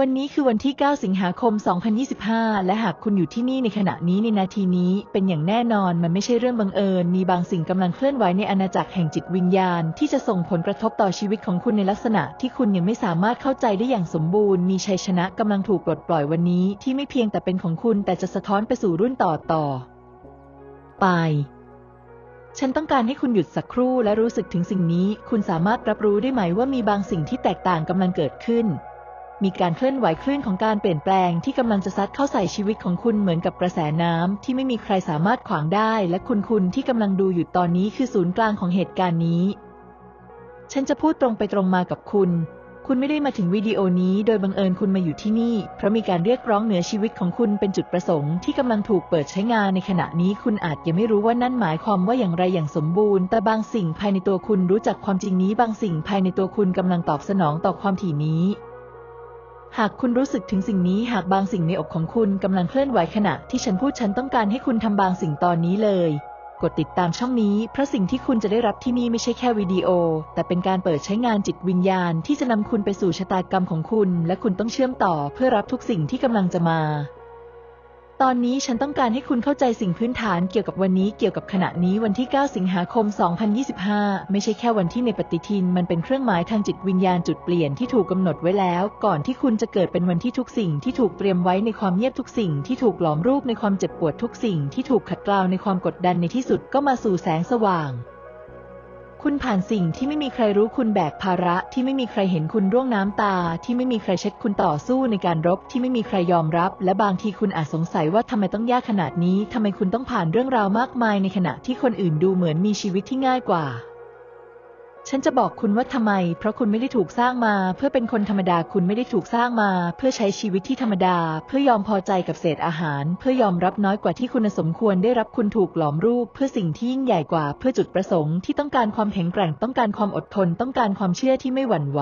วันนี้คือวันที่ 9 สิงหาคม 2025 และหากคุณอยู่ที่นี่ในขณะนี้ในนาทีนี้เป็นอย่างแน่นอนมันไม่ใช่เรื่องบังเอิญ มีบางสิ่งกำลังเคลื่อนไหวในอาณาจักรแห่งจิตวิญญาณ ที่จะส่งผลกระทบต่อชีวิตของคุณในลักษณะที่คุณยังไม่สามารถเข้าใจได้อย่างสมบูรณ์ มีชัยชนะกำลังถูกปลดปล่อยวันนี้ ที่ไม่เพียงแต่เป็นของคุณแต่จะสะท้อนไปสู่รุ่นต่อต่อ ไปฉันต้องการให้คุณหยุดสักครู่และรู้สึกถึงสิ่งนี้ คุณสามารถรับรู้ได้ไหมว่ามีบางสิ่งที่แตกต่างกำลังเกิดขึ้น มีการเคลื่อนไหวคลื่นของการเปลี่ยนแปลงที่กำลังจะซัดเข้าใส่ชีวิตของคุณเหมือนกับกระแสน้ำที่ไม่มีใครสามารถขวางได้ และคุณคุณที่กำลังดูอยู่ตอนนี้คือศูนย์กลางของเหตุการณ์นี้ ฉันจะพูดตรงไปตรงมากับคุณ คุณไม่ได้มาถึงวิดีโอนี้โดยบังเอิญคุณมาอยู่ที่นี่ เพราะมีการเรียกร้องเหนือชีวิตของคุณเป็นจุดประสงค์ที่กำลังถูกเปิดใช้งานในขณะนี้ คุณอาจยังไม่รู้ว่านั่นหมายความว่าอย่างไรอย่างสมบูรณ์ แต่บางสิ่งภายในตัวคุณรู้จักความจริงนี้ บางสิ่งภายในตัวคุณกำลังตอบสนองต่อความถี่นี้ หากคุณรู้สึกถึงสิ่งนี้หากบางสิ่งในอกของคุณกำลังเคลื่อนไหวขณะที่ฉันพูดฉันต้องการให้คุณทำบางสิ่งตอนนี้เลย กดติดตามช่องนี้เพราะสิ่งที่คุณจะได้รับที่นี่ไม่ใช่แค่วิดีโอ แต่เป็นการเปิดใช้งานจิตวิญญาณที่จะนำคุณไปสู่ชะตากรรมของคุณ และคุณต้องเชื่อมต่อเพื่อรับทุกสิ่งที่กำลังจะมา ตอนนี้ฉันต้องการให้คุณเข้าใจสิ่งพื้นฐานเกี่ยวกับวันนี้เกี่ยวกับขณะนี้วันที่ 9 สิงหาคม 2025 ไม่ใช่แค่วันที่ในปฏิทิน มันเป็นเครื่องหมายทางจิตวิญญาณจุดเปลี่ยนที่ถูกกำหนดไว้แล้ว ก่อนที่คุณจะเกิดเป็นวันที่ทุกสิ่งที่ถูกเตรียมไว้ในความเงียบทุกสิ่งที่ถูกหลอมรูปในความเจ็บปวดทุกสิ่งที่ถูกขัดเกลาในความกดดันในที่สุดก็มาสู่แสงสว่าง คุณผ่านสิ่งที่ไม่มีใครรู้คุณแบกภาระ ที่ไม่มีใครเห็นคุณร่วงน้ำตา ที่ไม่มีใครเช็ดคุณต่อสู้ในการรบ ที่ไม่มีใครยอมรับ และบางทีคุณอาจสงสัยว่าทำไมต้องยากขนาดนี้ทำไมคุณต้องผ่านเรื่องราวมากมายในขณะที่คนอื่นดูเหมือนมีชีวิตที่ง่ายกว่า ฉันจะบอกคุณว่าทำไม เพราะคุณไม่ได้ถูกสร้างมา เพื่อเป็นคนธรรมดา คุณไม่ได้ถูกสร้างมา เพื่อใช้ชีวิตที่ธรรมดา เพื่อยอมพอใจกับเศษอาหาร เพื่อยอมรับน้อยกว่าที่คุณสมควรได้รับคุณถูกหลอมรูป เพื่อสิ่งที่ยิ่งใหญ่กว่า เพื่อจุดประสงค์ที่ต้องการความแข็งแกร่ง ต้องการความอดทน ต้องการความเชื่อที่ไม่หวั่นไหว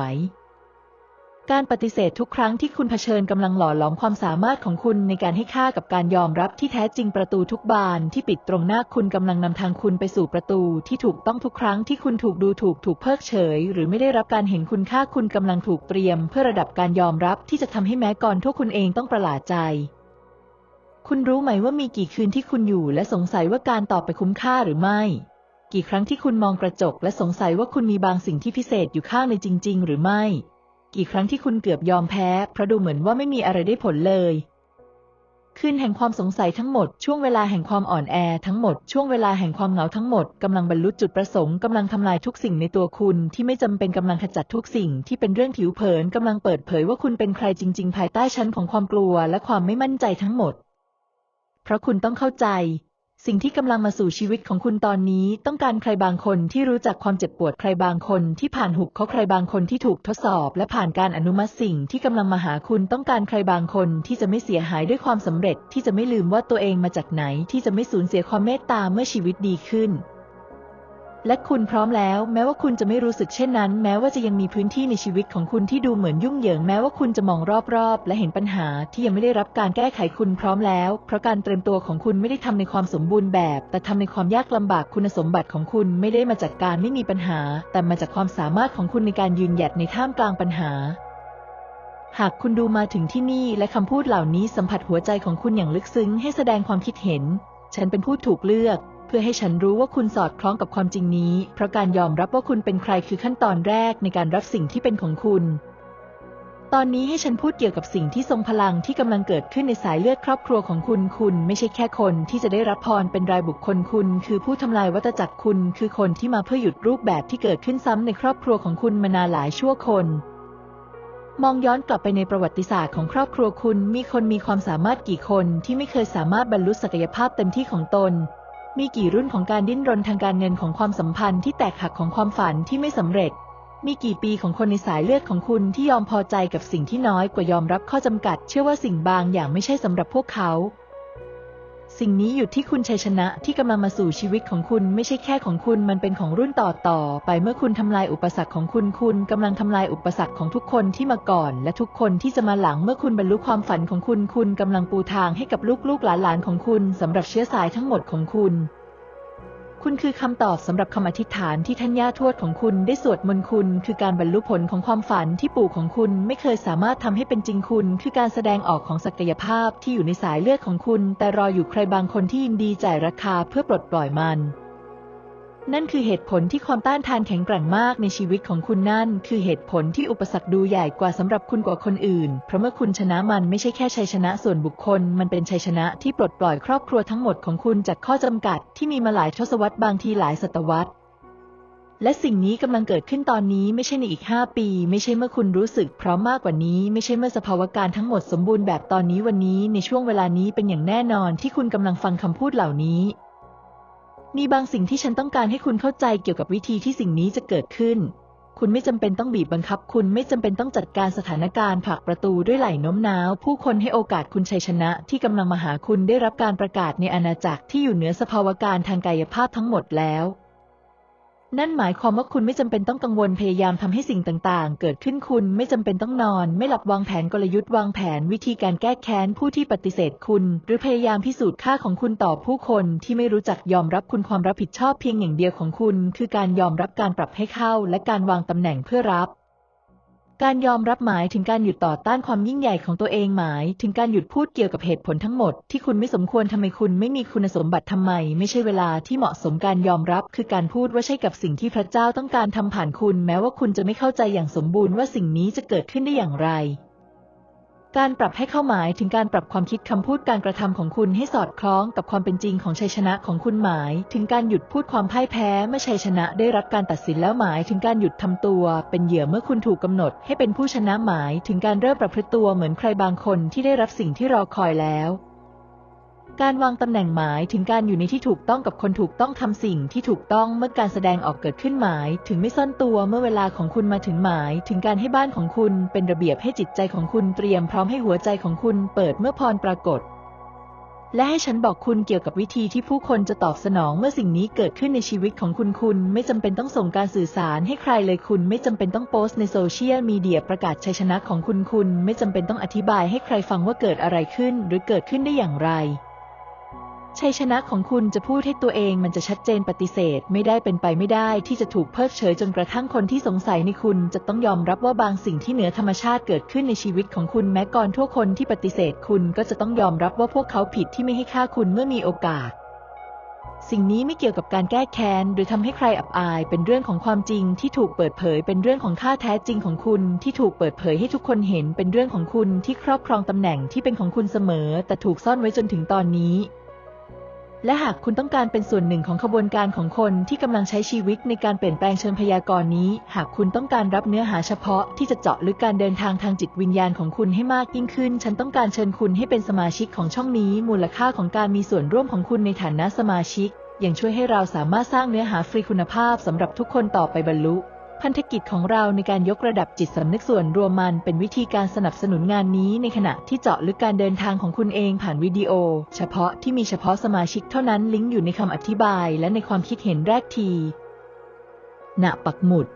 การปฏิเสธทุกครั้งที่คุณเผชิญกำลังหล่อหลอมความสามารถของคุณในการให้ค่ากับการยอมรับที่แท้จริงประตูทุกบานที่ปิดตรงหน้าคุณกำลังนำทางคุณไปสู่ประตูที่ถูกต้องทุกครั้งที่คุณถูกดูถูกถูกเพิกเฉย หรือไม่ได้รับการเห็นคุณค่าคุณกำลังถูกเตรียม เพื่อระดับการยอมรับที่จะทำให้แม้ก่อนทั่วคุณเองต้องประหลาดใจ คุณรู้ไหมว่ามีกี่คืนที่คุณอยู่ และสงสัยว่าการตอบไปคุ้มค่าหรือไม่ กี่ครั้งที่คุณมองกระจก และสงสัยว่าคุณมีบางสิ่งที่พิเศษอยู่ข้างในจริง ๆ หรือไม่ กี่ครั้งที่คุณเกือบยอมแพ้ เพราะดูเหมือนว่าไม่มีอะไรได้ผลเลย คืนแห่งความสงสัยทั้งหมด ช่วงเวลาแห่งความอ่อนแอทั้งหมด ช่วงเวลาแห่งความเหงาทั้งหมดกำลังบรรลุจุดประสงค์กำลังทำลายทุกสิ่งในตัวคุณ ที่ไม่จำเป็นกำลังขจัดทุกสิ่ง ที่เป็นเรื่องผิวเผินกำลังเปิดเผยว่าคุณเป็นใครจริง ๆ ภายใต้ชั้นของความกลัว และความไม่มั่นใจทั้งหมด เพราะคุณต้องเข้าใจ สิ่งที่กำลังมาสู่ชีวิตของคุณตอนนี้ ต้องการใครบางคนที่รู้จักความเจ็บปวดใครบางคนที่ผ่านหุบเขาใครบางคนที่ถูกทดสอบ และผ่านการอนุมัติสิ่งที่กำลังมาหาคุณต้องการใครบางคนที่จะไม่เสียหายด้วยความสำเร็จ ที่จะไม่ลืมว่าตัวเองมาจากไหน ที่จะไม่สูญเสียความเมตตาเมื่อชีวิตดีขึ้น และคุณพร้อมแล้ว แม้ว่าคุณจะไม่รู้สึกเช่นนั้น แม้ว่าจะยังมีพื้นที่ในชีวิตของคุณที่ดูเหมือนยุ่งเหยิงแม้ว่าคุณจะมองรอบๆ และเห็นปัญหาที่ยังไม่ได้รับการแก้ไขคุณพร้อมแล้ว เพราะการเตรียมตัวของคุณไม่ได้ทำในความสมบูรณ์แบบ แต่ทำในความยากลำบากคุณสมบัติของคุณไม่ได้มาจากการไม่มีปัญหา แต่มาจากความสามารถของคุณในการยืนหยัดในท่ามกลางปัญหาหากคุณดูมาถึงที่นี่และคำพูดเหล่านี้สัมผัสหัวใจของคุณอย่างลึกซึ้งให้แสดงความคิดเห็น ฉันเป็นผู้ถูกเลือก พื่อให้ฉันรู้ว่าคุณสอดคล้องกับความจริงนี้ เพราะการยอมรับว่าคุณเป็นใครคือขั้นตอนแรกในการรับสิ่งที่เป็นของคุณ ตอนนี้ให้ฉันพูดเกี่ยวกับสิ่งที่ทรงพลังที่กำลังเกิดขึ้นในสายเลือดครอบครัวของคุณ คุณไม่ใช่แค่คนที่จะได้รับพรเป็นรายบุคคลคุณ คือผู้ทำลายวัฏจักรคุณ คือคนที่มาเพื่อหยุดรูปแบบที่เกิดขึ้นซ้ำในครอบครัวของคุณมานานหลายชั่วคนมองย้อนกลับไปในประวัติศาสตร์ของครอบครัวคุณ มีคนมีความสามารถกี่คนที่ไม่เคยสามารถบรรลุศักยภาพเต็มที่ของตน มีกี่รุ่นของการดิ้นรนทางการเงินของความสัมพันธ์ที่แตกหักของความฝันที่ไม่สำเร็จ มีกี่ปีของคนในสายเลือดของคุณที่ยอมพอใจกับสิ่งที่น้อยกว่ายอมรับข้อจำกัด เชื่อว่าสิ่งบางอย่างไม่ใช่สำหรับพวกเขา สิ่งนี้อยู่ที่คุณชัยชนะที่กำลังมาสู่ชีวิตของคุณไม่ใช่แค่ของคุณมันเป็นของรุ่นต่อต่อไปเมื่อคุณทำลายอุปสรรคของคุณคุณกำลังทำลายอุปสรรคของทุกคนที่มาก่อน และทุกคนที่จะมาหลังเมื่อคุณบรรลุความฝันของคุณ คุณกำลังปูทางให้กับลูกๆหลานๆของคุณสำหรับเชื้อสายทั้งหมดของคุณ คุณคือคำตอบสำหรับคำอธิษฐานที่ท่านย่าทวดของคุณได้สวดมนต์คุณ คือการบรรลุผลของความฝันที่ปู่ของคุณไม่เคยสามารถทำให้เป็นจริงคุณ คือการแสดงออกของศักยภาพที่อยู่ในสายเลือดของคุณ แต่รออยู่ใครบางคนที่ยินดีจ่ายราคาเพื่อปลดปล่อยมัน นั่นคือเหตุผลที่ความต้านทานแข็งแกร่งมากในชีวิตของคุณนั่น คือเหตุผลที่อุปสรรคดูใหญ่กว่าสำหรับคุณกว่าคนอื่น เพราะเมื่อคุณชนะมันไม่ใช่แค่ชัยชนะส่วนบุคคล มันเป็นชัยชนะที่ปลดปล่อยครอบครัวทั้งหมดของคุณจากข้อจำกัด ที่มีมาหลายทศวรรษบางทีหลายศตวรรษและสิ่งนี้กำลังเกิดขึ้นตอนนี้ไม่ใช่ในอีก 5 ปี ไม่ใช่เมื่อคุณรู้สึกพร้อมมากกว่านี้ ไม่ใช่เมื่อสภาวะการทั้งหมดสมบูรณ์แบบตอนนี้วันนี้ในช่วงเวลานี้เป็นอย่างแน่นอนที่คุณกำลังฟังคำพูดเหล่านี้ มีบางสิ่งที่ฉันต้องการให้คุณเข้าใจเกี่ยวกับวิธีที่สิ่งนี้จะเกิดขึ้น คุณไม่จำเป็นต้องบีบบังคับ คุณไม่จำเป็นต้องจัดการสถานการณ์ผลักประตูด้วยไหล่โน้มน้าว ผู้คนให้โอกาสคุณชัยชนะ ที่กำลังมาหาคุณได้รับการประกาศในอาณาจักรที่อยู่เหนือสภาวการทางกายภาพทั้งหมดแล้ว นั่นหมายความว่าคุณไม่จำเป็นต้องกังวลพยายามทำให้สิ่งต่างๆ เกิดขึ้นคุณไม่จำเป็นต้องนอน ไม่หลับวางแผนกลยุทธ์วางแผนวิธีการแก้แค้นผู้ที่ปฏิเสธคุณ หรือพยายามพิสูจน์ค่าของคุณต่อผู้คนที่ไม่รู้จักยอมรับคุณความรับผิดชอบเพียงอย่างเดียวของคุณ คือการยอมรับการปรับให้เข้า และการวางตำแหน่งเพื่อรับ การยอมรับหมายถึงการหยุดต่อต้านความยิ่งใหญ่ของตัวเองหมาย ถึงการหยุดพูดเกี่ยวกับเหตุผลทั้งหมดที่คุณไม่สมควรทำไมคุณไม่มีคุณสมบัติทำไม ไม่ใช่เวลาที่เหมาะสมการยอมรับ คือการพูดว่าใช่กับสิ่งที่พระเจ้าต้องการทำผ่านคุณ แม้ว่าคุณจะไม่เข้าใจอย่างสมบูรณ์ว่าสิ่งนี้จะเกิดขึ้นได้อย่างไร การปรับให้เข้าหมายถึงการปรับความคิดคำพูดการกระทำของคุณให้สอดคล้องกับความเป็นจริงของชัยชนะของคุณหมาย ถึงการหยุดพูดความพ่ายแพ้เมื่อชัยชนะได้รับการตัดสินแล้วหมาย ถึงการหยุดทำตัว เป็นเหยื่อเมื่อคุณถูกกำหนด ให้เป็นผู้ชนะหมาย ถึงการเริ่มประพฤติตัวเหมือนใครบางคนที่ได้รับสิ่งที่รอคอยแล้ว การวางตำแหน่งหมายถึงการอยู่ในที่ถูกต้องกับคนถูกต้องทำสิ่งที่ถูกต้องเมื่อการแสดงออกเกิดขึ้นหมาย ถึงไม่ซ่อนตัวเมื่อเวลาของคุณมาถึงหมาย ถึงการให้บ้านของคุณเป็นระเบียบให้จิตใจของคุณเตรียมพร้อมให้หัวใจของคุณเปิดเมื่อพรปรากฏ และให้ฉันบอกคุณเกี่ยวกับวิธีที่ผู้คนจะตอบสนองเมื่อสิ่งนี้เกิดขึ้นในชีวิตของคุณคุณไม่จำเป็นต้องส่งการสื่อสารให้ใครเลยคุณ ไม่จำเป็นต้องโพสต์ในโซเชียลมีเดียประกาศชัยชนะของคุณคุณ ไม่จำเป็นต้องอธิบายให้ใครฟังว่าเกิดอะไรขึ้น หรือเกิดขึ้นได้อย่างไร ชัยชนะของคุณจะพูดให้ตัวเองมันจะชัดเจนปฏิเสธไม่ได้เป็นไปไม่ได้ที่จะถูกเพิกเฉยจนกระทั่งคนที่สงสัยในคุณจะต้องยอมรับว่าบางสิ่งที่เหนือธรรมชาติเกิดขึ้นในชีวิตของคุณแม้ก่อนทั่วคนที่ปฏิเสธคุณก็จะต้องยอมรับว่าพวกเขาผิดที่ไม่ให้ค่าคุณเมื่อมีโอกาส สิ่งนี้ไม่เกี่ยวกับการแก้แค้นหรือทำให้ใครอับอาย เป็นเรื่องของความจริงที่ถูกเปิดเผย เป็นเรื่องของค่าแท้จริงของคุณที่ถูกเปิดเผยให้ทุกคนเห็น เป็นเรื่องของคุณที่ครอบครองตำแหน่งที่เป็นของคุณเสมอ แต่ถูกซ่อนไว้จนถึงตอนนี้ และหากคุณต้องการเป็นส่วนหนึ่งของขบวนการของคนที่กำลังใช้ชีวิตในการเปลี่ยนแปลงเชิงพยากรณ์นี้ หากคุณต้องการรับเนื้อหาเฉพาะที่จะเจาะลึกการเดินทางทางจิตวิญญาณของคุณให้มากยิ่งขึ้น ฉันต้องการเชิญคุณให้เป็นสมาชิกของช่องนี้ มูลค่าของการมีส่วนร่วมของคุณในฐานะสมาชิกยังช่วยให้เราสามารถสร้างเนื้อหาฟรีคุณภาพสำหรับทุกคนต่อไปบรรลุ พันธกิจของเราในการยกระดับจิตสำนึกส่วนรวมมันเป็นวิธีการสนับสนุนงานนี้ในขณะที่เจาะลึกการเดินทางของคุณเองผ่านวิดีโอ เฉพาะที่มีเฉพาะสมาชิกเท่านั้นลิงก์อยู่ในคำอธิบายและในความคิดเห็นแรกทีณปักหมุด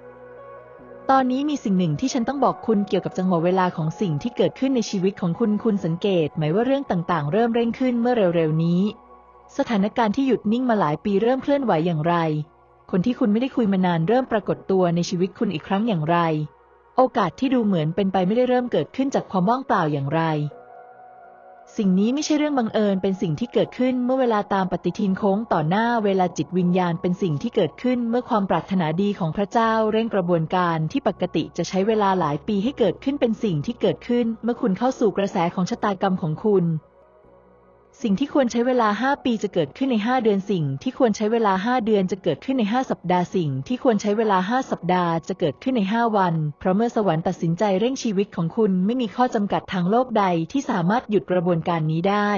ตอนนี้มีสิ่งหนึ่งที่ฉันต้องบอกคุณเกี่ยวกับจังหวะเวลาของสิ่งที่เกิดขึ้นในชีวิตของคุณคุณสังเกตไหมว่าเรื่องต่างๆ เริ่มเร่งขึ้นเมื่อเร็วๆนี้ สถานการณ์ที่หยุดนิ่งมาหลายปีเริ่มเคลื่อนไหวอย่างไร คนที่คุณไม่ได้คุยมานานเริ่มปรากฏตัวในชีวิตคุณอีกครั้งอย่างไร โอกาสที่ดูเหมือนเป็นไปไม่ได้เริ่มเกิดขึ้นจากความว่างเปล่าอย่างไร สิ่งนี้ไม่ใช่เรื่องบังเอิญเป็นสิ่งที่เกิดขึ้นเมื่อเวลาตามปฏิทินโค้งต่อหน้าเวลาจิตวิญญาณเป็นสิ่งที่เกิดขึ้นเมื่อความปรารถนาดีของพระเจ้าเร่งกระบวนการที่ปกติจะใช้เวลาหลายปีให้เกิดขึ้นเป็นสิ่งที่เกิดขึ้น เมื่อคุณเข้าสู่กระแสของชะตากรรมของคุณ สิ่งที่ควรใช้เวลา 5 ปีจะเกิดขึ้นใน 5 เดือนสิ่ง ที่ควรใช้เวลา 5 เดือนจะเกิดขึ้นใน 5 สัปดาห์สิ่ง ที่ควรใช้เวลา 5 สัปดาห์จะเกิดขึ้นใน 5 วัน เพราะเมื่อสวรรค์ตัดสินใจเร่งชีวิตของคุณ ไม่มีข้อจำกัดทางโลกใดที่สามารถหยุดกระบวนการนี้ได้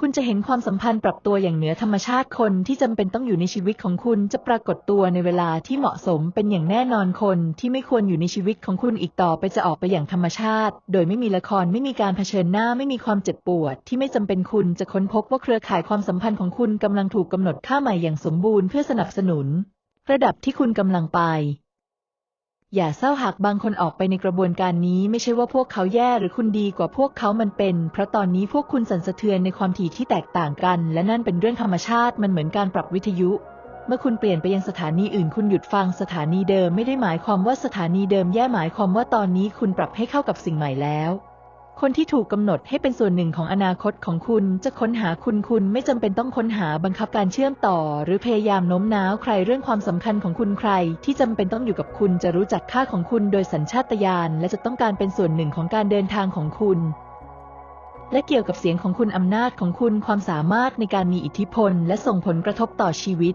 คุณจะเห็นความสัมพันธ์ปรับตัวอย่างเหนือธรรมชาติคนที่จำเป็นต้องอยู่ในชีวิตของคุณจะปรากฏตัวในเวลาที่เหมาะสมเป็นอย่างแน่นอนคนที่ไม่ควรอยู่ในชีวิตของคุณอีกต่อไปจะออกไปอย่างธรรมชาติ โดยไม่มีละครไม่มีการเผชิญหน้าไม่มีความเจ็บปวด ที่ไม่จำเป็นคุณจะค้นพบว่าเครือข่ายความสัมพันธ์ของคุณกำลังถูกกำหนดค่าใหม่อย่างสมบูรณ์เพื่อสนับสนุน ระดับที่คุณกำลังไป อย่าเศร้าหากบางคนออกไปในกระบวนการนี้ไม่ใช่ว่าพวกเขาแย่หรือคุณดีกว่าพวกเขามันเป็น เพราะตอนนี้พวกคุณสั่นสะเทือนในความถี่ที่แตกต่างกัน และนั่นเป็นเรื่องธรรมชาติมันเหมือนการปรับวิทยุ เมื่อคุณเปลี่ยนไปยังสถานีอื่น คุณหยุดฟังสถานีเดิมไม่ได้หมายความว่าสถานีเดิมแย่หมายความว่าตอนนี้คุณปรับให้เข้ากับสิ่งใหม่แล้ว คนที่ถูกกำหนดให้เป็นส่วนหนึ่งของอนาคตของคุณจะค้นหาคุณคุณไม่จำเป็นต้องค้นหาบังคับการเชื่อมต่อ หรือพยายามโน้มน้าวใครเรื่องความสำคัญของคุณใคร ที่จำเป็นต้องอยู่กับคุณจะรู้จักค่าของคุณโดยสัญชาตญาณและจะต้องการเป็นส่วนหนึ่งของการเดินทางของคุณ และเกี่ยวกับเสียงของคุณอำนาจของคุณความสามารถในการมีอิทธิพล และส่งผลกระทบต่อชีวิต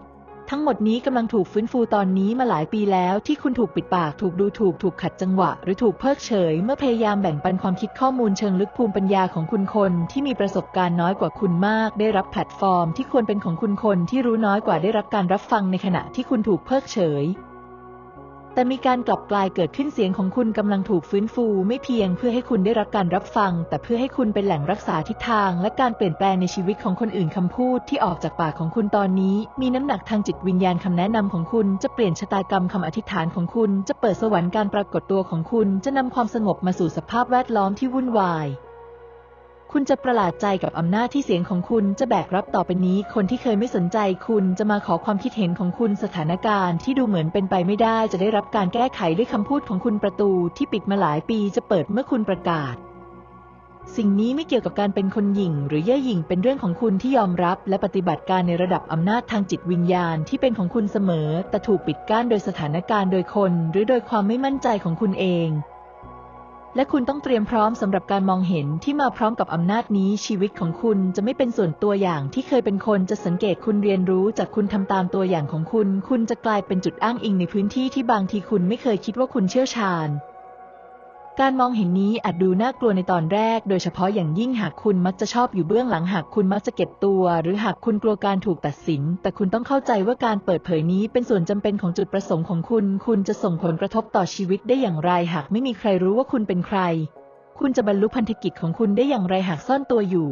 ทั้งหมดนี้กำลังถูกฟื้นฟูตอนนี้มาหลายปีแล้วที่คุณถูกปิดปาก ถูกดูถูก ถูกขัดจังหวะ หรือถูกเพิกเฉย เมื่อพยายามแบ่งปันความคิดข้อมูลเชิงลึกภูมิปัญญาของคุณคนที่มีประสบการณ์น้อยกว่าคุณมาก ได้รับแพลตฟอร์มที่ควรเป็นของคุณคนที่รู้น้อยกว่าได้รับการรับฟังในขณะที่คุณถูกเพิกเฉย แต่มีการกลับกลายเกิดขึ้นเสียงของคุณกำลังถูกฟื้นฟู ไม่เพียงเพื่อให้คุณได้รับการรับฟัง แต่เพื่อให้คุณเป็นแหล่งรักษาทิศทาง และการเปลี่ยนแปลงในชีวิตของคนอื่นคำพูดที่ออกจากปากของคุณตอนนี้ มีน้ำหนักทางจิตวิญญาณคำแนะนำของคุณจะเปลี่ยนชะตากรรมคำอธิษฐานของคุณ จะเปิดสวรรค์การปรากฏตัวของคุณ จะนำความสงบมาสู่สภาพแวดล้อมที่วุ่นวาย คุณจะประหลาดใจกับอำนาจที่เสียงของคุณจะแบกรับต่อไปนี้ คนที่เคยไม่สนใจคุณจะมาขอความคิดเห็นของคุณสถานการณ์ที่ดูเหมือนเป็นไปไม่ได้ จะได้รับการแก้ไขด้วยคำพูดของคุณประตูที่ปิดมาหลายปีจะเปิดเมื่อคุณประกาศ สิ่งนี้ไม่เกี่ยวกับการเป็นคนหยิ่ง หรือเย่หยิ่งเป็นเรื่องของคุณที่ยอมรับ และปฏิบัติการในระดับอำนาจทางจิตวิญญาณที่เป็นของคุณเสมอ แต่ถูกปิดกั้นโดยสถานการณ์โดยคน หรือโดยความไม่มั่นใจของคุณเอง และคุณต้องเตรียมพร้อมสำหรับการมองเห็นที่มาพร้อมกับอำนาจนี้ชีวิตของคุณจะไม่เป็นส่วนตัวอย่างที่เคยเป็นคนจะสังเกตคุณเรียนรู้จากคุณทำตามตัวอย่างของคุณ คุณจะกลายเป็นจุดอ้างอิงในพื้นที่ที่บางทีคุณไม่เคยคิดว่าคุณเชี่ยวชาญ การมองเห็นนี้อาจดูน่ากลัวในตอนแรก โดยเฉพาะอย่างยิ่งหากคุณมักจะชอบอยู่เบื้องหลังหากคุณมักจะเก็บตัว หรือหากคุณกลัวการถูกตัดสิน แต่คุณต้องเข้าใจว่าการเปิดเผยนี้เป็นส่วนจำเป็นของจุดประสงค์ของคุณ คุณจะส่งผลกระทบต่อชีวิตได้อย่างไร หากไม่มีใครรู้ว่าคุณเป็นใคร คุณจะบรรลุพันธกิจของคุณได้อย่างไรหากซ่อนตัวอยู่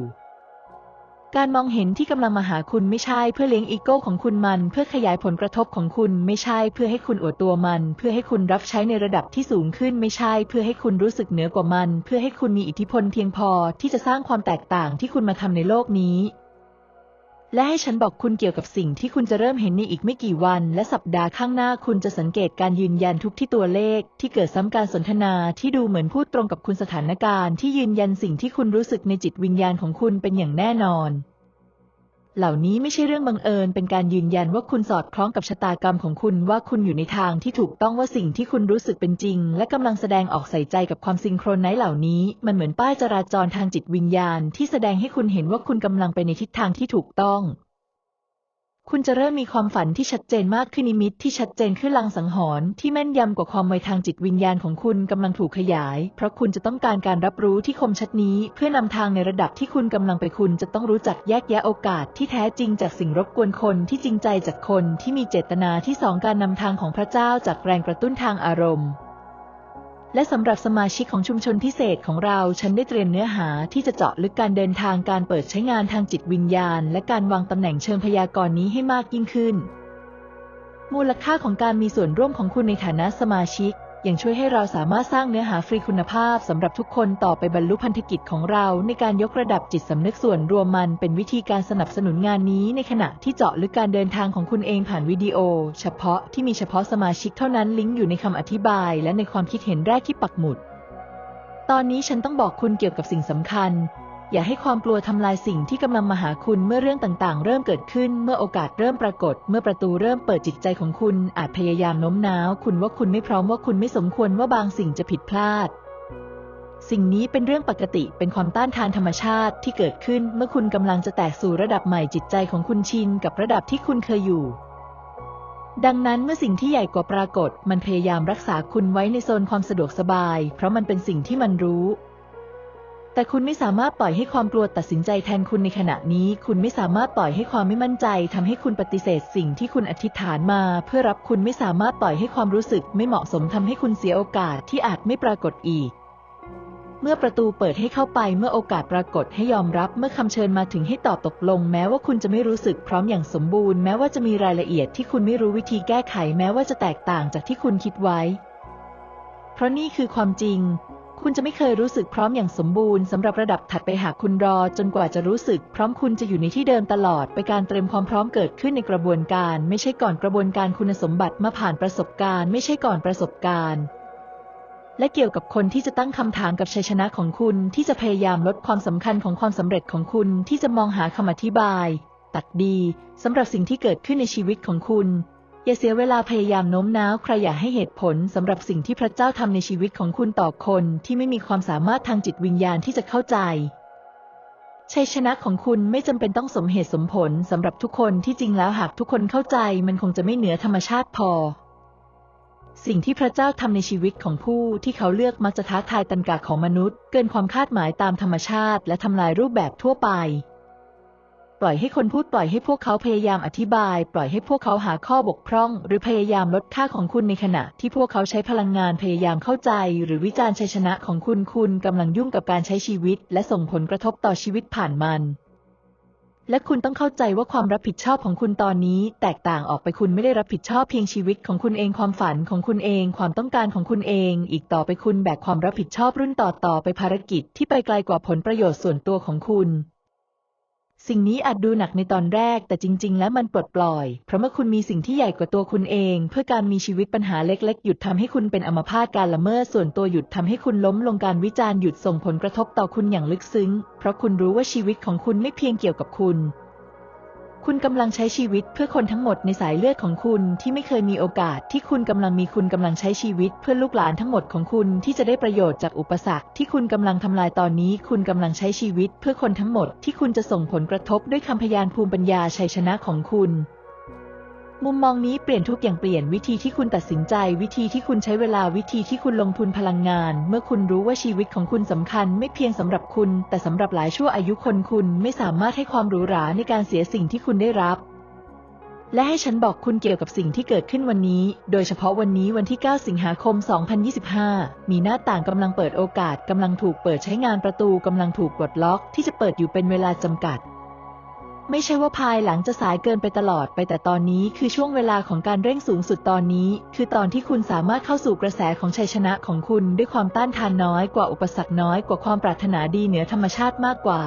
การมองเห็นที่กำลังมาหาคุณไม่ใช่เพื่อเลี้ยงอีโก้ของคุณมัน เพื่อขยายผลกระทบของคุณไม่ใช่เพื่อให้คุณอวดตัวมัน เพื่อให้คุณรับใช้ในระดับที่สูงขึ้นไม่ใช่ เพื่อให้คุณรู้สึกเหนือกว่ามัน เพื่อให้คุณมีอิทธิพลเพียงพอที่จะสร้างความแตกต่างที่คุณมาทำในโลกนี้ และให้ฉันบอกคุณเกี่ยวกับสิ่งที่คุณจะเริ่มเห็นในอีกไม่กี่วัน และสัปดาห์ข้างหน้าคุณจะสังเกตการยืนยันทุกที่ตัวเลข ที่เกิดซ้ำการสนทนาที่ดูเหมือนพูดตรงกับคุณสถานการณ์ที่ยืนยันสิ่งที่คุณรู้สึกในจิตวิญญาณของคุณเป็นอย่างแน่นอน เหล่านี้ไม่ใช่เรื่องบังเอิญ เป็นการยืนยันว่าคุณสอดคล้องกับชะตากรรมของคุณว่าคุณอยู่ในทางที่ถูกต้องว่าสิ่งที่คุณรู้สึกเป็นจริง และกำลังแสดงออกใส่ใจกับความซิงโครไนซ์เหล่านี้ มันเหมือนป้ายจราจรทางจิตวิญญาณ ที่แสดงให้คุณเห็นว่าคุณกำลังไปในทิศทางที่ถูกต้อง คุณจะเริ่มมีความฝันที่ชัดเจนมากขึ้นนิมิตที่ชัดเจนขึ้นลังสังหรณ์ที่แม่นยำกว่าความไวทางจิตวิญญาณของคุณกำลังถูกขยาย เพราะคุณจะต้องการการรับรู้ที่คมชัดนี้ เพื่อนำทางในระดับที่คุณกำลังไปคุณจะต้องรู้จักแยกแยะโอกาสที่แท้จริงจากสิ่งรบกวนคนที่จริงใจจากคนที่มีเจตนาที่สองการนำทางของพระเจ้าจากแรงกระตุ้นทางอารมณ์ และสำหรับสมาชิกของชุมชนพิเศษของเรา ฉันได้เตรียมเนื้อหาที่จะเจาะลึกการเดินทางการเปิดใช้งานทางจิตวิญญาณ และการวางตำแหน่งเชิงพยากรณ์นี้ให้มากยิ่งขึ้น มูลค่าของการมีส่วนร่วมของคุณในฐานะสมาชิก ยังช่วยให้เราสามารถสร้างเนื้อหาฟรีคุณภาพสำหรับทุกคนต่อไปบรรลุพันธกิจของเราในการยกระดับจิตสำนึกส่วนรวมมันเป็นวิธีการสนับสนุนงานนี้ในขณะที่เจาะลึกการเดินทางของคุณเองผ่านวิดีโอ เฉพาะที่มีเฉพาะสมาชิกเท่านั้นลิงก์อยู่ในคำอธิบายและในความคิดเห็นแรกที่ปักหมุด ตอนนี้ฉันต้องบอกคุณเกี่ยวกับสิ่งสำคัญ อย่าให้ความกลัวทำลายสิ่งที่กำลังมาหาคุณเมื่อเรื่องต่างๆ เริ่มเกิดขึ้น เมื่อโอกาสเริ่มปรากฏ เมื่อประตูเริ่มเปิดจิตใจของคุณ อาจพยายามโน้มน้าว คุณว่าคุณไม่พร้อมว่าคุณไม่สมควรว่าบางสิ่งจะผิดพลาด สิ่งนี้เป็นเรื่องปกติเป็นความต้านทานธรรมชาติที่เกิดขึ้นเมื่อคุณกำลังจะแตกสู่ระดับใหม่จิตใจของคุณชินกับระดับที่คุณเคยอยู่ดังนั้นเมื่อสิ่งที่ใหญ่กว่าปรากฏ มันพยายามรักษาคุณไว้ในโซนความสะดวกสบาย เพราะมันเป็นสิ่งที่มันรู้ แต่คุณไม่สามารถปล่อยให้ความกลัวตัดสินใจแทนคุณในขณะนี้ คุณไม่สามารถปล่อยให้ความไม่มั่นใจทำให้คุณปฏิเสธสิ่งที่คุณอธิษฐานมา เพื่อรับคุณไม่สามารถปล่อยให้ความรู้สึกไม่เหมาะสมทำให้คุณเสียโอกาสที่อาจไม่ปรากฏอีก เมื่อประตูเปิดให้เข้าไปเมื่อโอกาสปรากฏให้ยอมรับเมื่อคำเชิญมาถึงให้ตอบตกลง แม้ว่าคุณจะไม่รู้สึกพร้อมอย่างสมบูรณ์แม้ว่าจะมีรายละเอียดที่คุณไม่รู้วิธีแก้ไข แม้ว่าจะแตกต่างจากที่คุณคิดไว้ เพราะนี่คือความจริง คุณจะไม่เคยรู้สึกพร้อมอย่างสมบูรณ์สำหรับระดับถัดไปหากคุณรอจนกว่าจะรู้สึก พร้อมคุณจะอยู่ในที่เดิมตลอดไปการเตรียมความพร้อมเกิดขึ้นในกระบวนการ ไม่ใช่ก่อนกระบวนการคุณสมบัติมาผ่านประสบการณ์ ไม่ใช่ก่อนประสบการณ์และเกี่ยวกับคนที่จะตั้งคำถามกับชัยชนะของคุณที่จะพยายามลดความสำคัญของความสำเร็จของคุณที่จะมองหาคำอธิบาย ตักดีสำหรับสิ่งที่เกิดขึ้นในชีวิตของคุณ อย่าเสียเวลาพยายามโน้มน้าวใครอย่าให้เหตุผลสำหรับสิ่งที่พระเจ้าทำในชีวิตของคุณต่อคนที่ไม่มีความสามารถทางจิตวิญญาณที่จะเข้าใจ ชัยชนะของคุณไม่จำเป็นต้องสมเหตุสมผลสำหรับทุกคนที่จริงแล้วหากทุกคนเข้าใจมันคงจะไม่เหนือธรรมชาติพอ สิ่งที่พระเจ้าทำในชีวิตของผู้ที่เขาเลือกมักจะท้าทายตันกาของมนุษย์ เกินความคาดหมายตามธรรมชาติ และทำลายรูปแบบทั่วไป ปล่อยให้คนพูดปล่อยให้พวกเขาพยายามอธิบาย ปล่อยให้พวกเขาหาข้อบกพร่อง หรือพยายามลดค่าของคุณในขณะ ที่พวกเขาใช้พลังงานพยายามเข้าใจ หรือวิจารณ์ชัยชนะของคุณคุณกำลังยุ่งกับการใช้ชีวิต และส่งผลกระทบต่อชีวิตผ่านมัน และคุณต้องเข้าใจว่าความรับผิดชอบของคุณตอนนี้ แตกต่างออกไปคุณไม่ได้รับผิดชอบเพียงชีวิตของคุณเองความฝันของคุณเอง ความต้องการของคุณเอง อีกต่อไปคุณแบกความรับผิดชอบรุ่นต่อต่อไปภารกิจที่ไปไกลกว่าผลประโยชน์ส่วนตัวของคุณ สิ่งนี้อาจดูหนักในตอนแรก แต่จริง ๆ แล้วมันปลดปล่อย เพราะเมื่อคุณมีสิ่งที่ใหญ่กว่าตัวคุณเอง เพื่อการมีชีวิตปัญหาเล็ก ๆ หยุดทำให้คุณเป็นอัมพาตการละเมิดส่วนตัวหยุดทำให้คุณล้มลงการวิจารณ์หยุดส่งผลกระทบต่อคุณอย่างลึกซึ้ง เพราะคุณรู้ว่าชีวิตของคุณไม่เพียงเกี่ยวกับคุณ คุณกำลังใช้ชีวิตเพื่อคนทั้งหมดในสายเลือดของคุณที่ไม่เคยมีโอกาสที่คุณกำลังมีคุณกำลังใช้ชีวิตเพื่อลูกหลานทั้งหมดของคุณที่จะได้ประโยชน์จากอุปสรรคที่คุณกำลังทำลายตอนนี้ คุณกำลังใช้ชีวิตเพื่อคนทั้งหมดที่คุณจะส่งผลกระทบด้วยคำพยานภูมิปัญญาชัยชนะของคุณ มุมมองนี้เปลี่ยนทุกอย่างเปลี่ยนวิธีที่คุณตัดสินใจ วิธีที่คุณใช้เวลาวิธีที่คุณลงทุนพลังงาน เมื่อคุณรู้ว่าชีวิตของคุณสำคัญ ไม่เพียงสำหรับคุณ แต่สำหรับหลายชั่วอายุคนคุณไม่สามารถให้ความหรูหราในการเสียสิ่งที่คุณได้รับ และให้ฉันบอกคุณเกี่ยวกับสิ่งที่เกิดขึ้นวันนี้ โดยเฉพาะวันนี้วันที่ 9 สิงหาคม 2025 มีหน้าต่างกำลังเปิดโอกาสกำลังถูกเปิดใช้งานประตูกำลังถูกปลดล็อก ที่จะเปิดอยู่เป็นเวลาจำกัด ไม่ใช่ว่าภายหลังจะสายเกินไปตลอดไปแต่ตอนนี้คือช่วงเวลาของการเร่งสูงสุดตอนนี้ คือตอนที่คุณสามารถเข้าสู่กระแสของชัยชนะของคุณด้วยความต้านทานน้อยกว่าอุปสรรคน้อยกว่าความปรารถนาดีเหนือธรรมชาติมากกว่า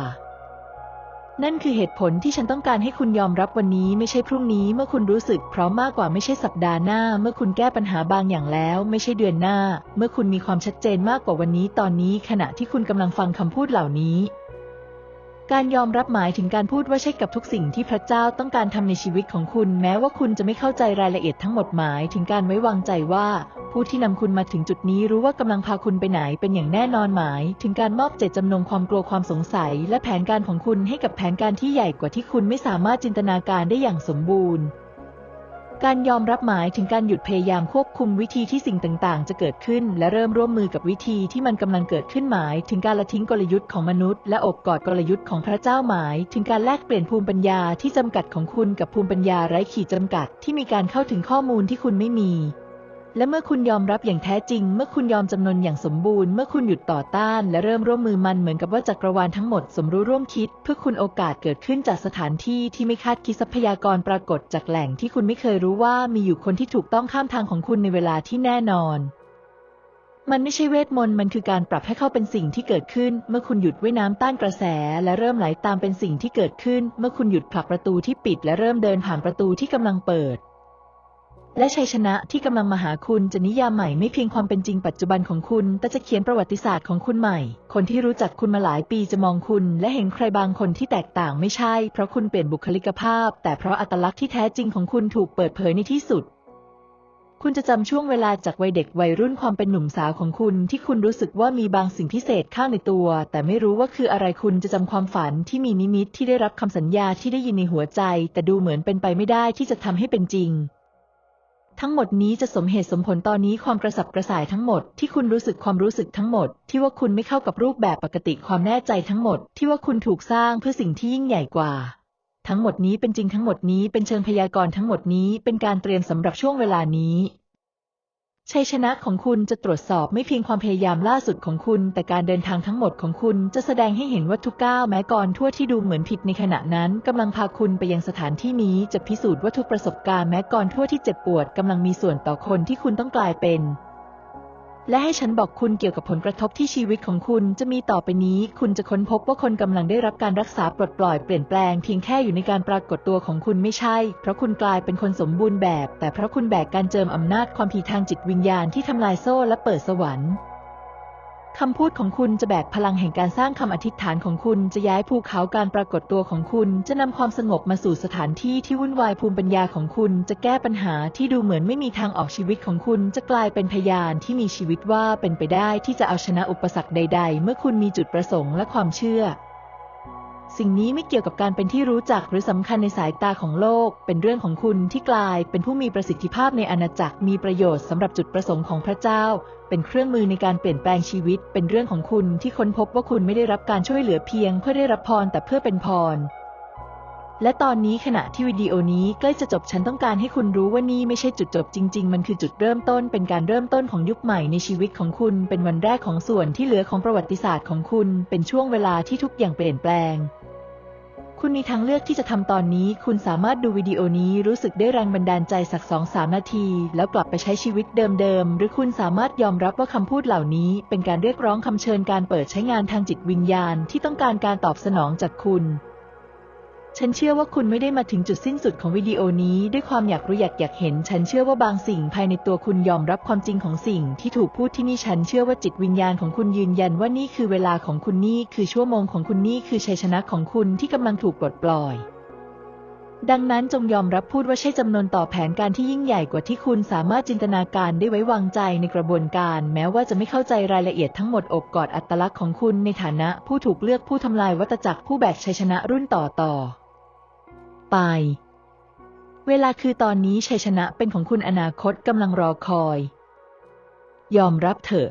นั่นคือเหตุผลที่ฉันต้องการให้คุณยอมรับวันนี้ไม่ใช่พรุ่งนี้เมื่อคุณรู้สึกพร้อมมากกว่าไม่ใช่สัปดาห์หน้า เมื่อคุณแก้ปัญหาบางอย่างแล้ว ไม่ใช่เดือนหน้า เมื่อคุณมีความชัดเจนมากกว่าวันนี้ ตอนนี้ขณะที่คุณกำลังฟังคำพูดเหล่านี้ การยอมรับหมายถึงการพูดว่าใช่กับทุกสิ่งที่พระเจ้าต้องการทำในชีวิตของคุณ แม้ว่าคุณจะไม่เข้าใจรายละเอียดทั้งหมดหมายถึงการไว้วางใจว่า ผู้ที่นำคุณมาถึงจุดนี้รู้ว่ากำลังพาคุณไปไหนเป็นอย่างแน่นอนหมาย ถึงการมอบเจตจำนงความกลัวความสงสัย และแผนการของคุณให้กับแผนการที่ใหญ่กว่าที่คุณไม่สามารถจินตนาการได้อย่างสมบูรณ์ การยอมรับหมายถึงการหยุดพยายามควบคุมวิธีที่สิ่งต่าง ๆ จะเกิดขึ้น และเริ่มร่วมมือกับวิธีที่มันกำลังเกิดขึ้นหมาย ถึงการละทิ้งกลยุทธ์ของมนุษย์และอบกอดกลยุทธ์ของพระเจ้าหมาย ถึงการแลกเปลี่ยนภูมิปัญญาที่จำกัดของคุณกับภูมิปัญญาไร้ขีดจำกัด ที่มีการเข้าถึงข้อมูลที่คุณไม่มี และเมื่อคุณยอมรับอย่างแท้จริง เมื่อคุณยอมจำนนอย่างสมบูรณ์ เมื่อคุณหยุดต่อต้าน และเริ่มร่วมมือมันเหมือนกับว่าจักรวาลทั้งหมดสมรู้ร่วมคิด เพื่อคุณโอกาสเกิดขึ้นจากสถานที่ที่ไม่คาดคิดทรัพยากรปรากฏจากแหล่งที่คุณไม่เคยรู้ว่ามีอยู่คนที่ถูกต้องข้ามทางของคุณในเวลาที่แน่นอน มันไม่ใช่เวทมนต์ มันคือการปรับให้เข้าเป็นสิ่งที่เกิดขึ้น เมื่อคุณหยุดว่ายน้ำต้านกระแส และเริ่มไหลตามเป็นสิ่งที่เกิดขึ้น เมื่อคุณหยุดผลักประตูที่ปิด และเริ่มเดินผ่านประตูที่กำลังเปิด และชัยชนะที่กำลังมาหาคุณจะนิยามใหม่ไม่เพียงความเป็นจริงปัจจุบันของคุณ แต่จะเขียนประวัติศาสตร์ของคุณใหม่ คนที่รู้จักคุณมาหลายปีจะมองคุณ และเห็นใครบางคนที่แตกต่างไม่ใช่ เพราะคุณเปลี่ยนบุคลิกภาพ แต่เพราะอัตลักษณ์ที่แท้จริงของคุณถูกเปิดเผยในที่สุด คุณจะจำช่วงเวลาจากวัยเด็กวัยรุ่นความเป็นหนุ่มสาวของคุณ ที่คุณรู้สึกว่ามีบางสิ่งพิเศษข้างในตัว แต่ไม่รู้ว่าคืออะไรคุณจะจำความฝันที่มีนิมิตที่ได้รับคำสัญญาที่ได้ยินในหัวใจ แต่ดูเหมือนเป็นไปไม่ได้ที่จะทำให้เป็นจริง ทั้งหมดนี้จะสมเหตุสมผลตอนนี้ความกระสับกระส่ายทั้งหมดที่คุณรู้สึกความรู้สึกทั้งหมด ที่ว่าคุณไม่เข้ากับรูปแบบปกติความแน่ใจทั้งหมด ที่ว่าคุณถูกสร้างเพื่อสิ่งที่ยิ่งใหญ่กว่า ทั้งหมดนี้เป็นจริงทั้งหมดนี้เป็นเชิงพยากรณ์ทั้งหมดนี้เป็นการเตรียมสำหรับช่วงเวลานี้ ชัยชนะของคุณจะตรวจสอบไม่เพียงความพยายามล่าสุดของคุณ แต่การเดินทางทั้งหมดของคุณจะแสดงให้เห็นว่าทุกก้าวแม้ก่อนทั่วที่ดูเหมือนผิดในขณะนั้นกำลังพาคุณไปยังสถานที่นี้จะพิสูจน์ว่าทุกประสบการณ์แม้ก่อนทั่วที่เจ็บปวดกำลังมีส่วนต่อคนที่คุณต้องกลายเป็น และให้ฉันบอกคุณเกี่ยวกับผลกระทบที่ชีวิตของคุณจะมีต่อไปนี้ คุณจะค้นพบว่าคนกำลังได้รับการรักษาปลดปล่อยเปลี่ยนแปลงเพียงแค่อยู่ในการปรากฏตัวของคุณไม่ใช่ เพราะคุณกลายเป็นคนสมบูรณ์แบบ แต่เพราะคุณแบกการเจิมอำนาจความผีทางจิตวิญญาณที่ทำลายโซ่และเปิดสวรรค์ คำพูดของคุณจะแบกพลังแห่งการสร้างคำอธิษฐานของคุณจะย้ายภูเขาการปรากฏตัวของคุณ จะนำความสงบมาสู่สถานที่ที่วุ่นวายภูมิปัญญาของคุณ จะแก้ปัญหาที่ดูเหมือนไม่มีทางออกชีวิตของคุณ จะกลายเป็นพยานที่มีชีวิตว่าเป็นไปได้ที่จะเอาชนะอุปสรรคใด ๆ เมื่อคุณมีจุดประสงค์และความเชื่อ สิ่งนี้ไม่เกี่ยวกับการเป็นที่รู้จักหรือสำคัญในสายตาของโลก เป็นเรื่องของคุณที่กลายเป็นผู้มีประสิทธิภาพในอาณาจักร มีประโยชน์สำหรับจุดประสงค์ของพระเจ้า เป็นเครื่องมือในการเปลี่ยนแปลงชีวิต เป็นเรื่องของคุณที่ค้นพบว่าคุณไม่ได้รับการช่วยเหลือเพียง เพื่อได้รับพรแต่เพื่อเป็นพร และตอนนี้ขณะที่วิดีโอนี้ใกล้จะจบฉันต้องการให้คุณรู้ว่านี่ไม่ใช่จุดจบจริง ๆ มันคือจุดเริ่มต้น เป็นการเริ่มต้นของยุคใหม่ในชีวิตของคุณ เป็นวันแรกของส่วนที่เหลือของประวัติศาสตร์ของคุณ เป็นช่วงเวลาที่ทุกอย่างเปลี่ยนแปลง คุณมีทางเลือกที่จะทำตอนนี้ คุณสามารถดูวิดีโอนี้รู้สึกได้แรงบันดาลใจสักสองสามนาที แล้วกลับไปใช้ชีวิตเดิมๆ หรือคุณสามารถยอมรับว่าคำพูดเหล่านี้ เป็นการเรียกร้องคำเชิญการเปิดใช้งานทางจิตวิญญาณ ที่ต้องการการตอบสนองจากคุณ ฉันเชื่อว่าคุณไม่ได้มาถึงจุดสิ้นสุดของวิดีโอนี้ ด้วยความอยากรู้อยากอยากเห็น ฉันเชื่อว่าบางสิ่งภายในตัวคุณยอมรับความจริงของสิ่ง ที่ถูกพูดที่นี่ฉันเชื่อว่าจิตวิญญาณของคุณยืนยันว่านี่คือเวลาของคุณนี่คือชั่วโมงของคุณนี่คือชัยชนะของคุณที่กำลังถูกปลดปล่อย ดังนั้นจงยอมรับพูดว่าใช่จำนวนต่อแผนการที่ยิ่งใหญ่กว่าที่คุณสามารถจินตนาการได้ไว้วางใจในกระบวนการ แม้ว่าจะไม่เข้าใจรายละเอียดทั้งหมดอบกอดอัตลักษณ์ของคุณในฐานะ ผู้ถูกเลือกผู้ทำลายวัตจักรผู้แบกชัยชนะรุ่นต่อต่อ ไป เวลาคือตอนนี้ชัยชนะเป็นของคุณอนาคตกำลังรอคอย ยอมรับเถอะ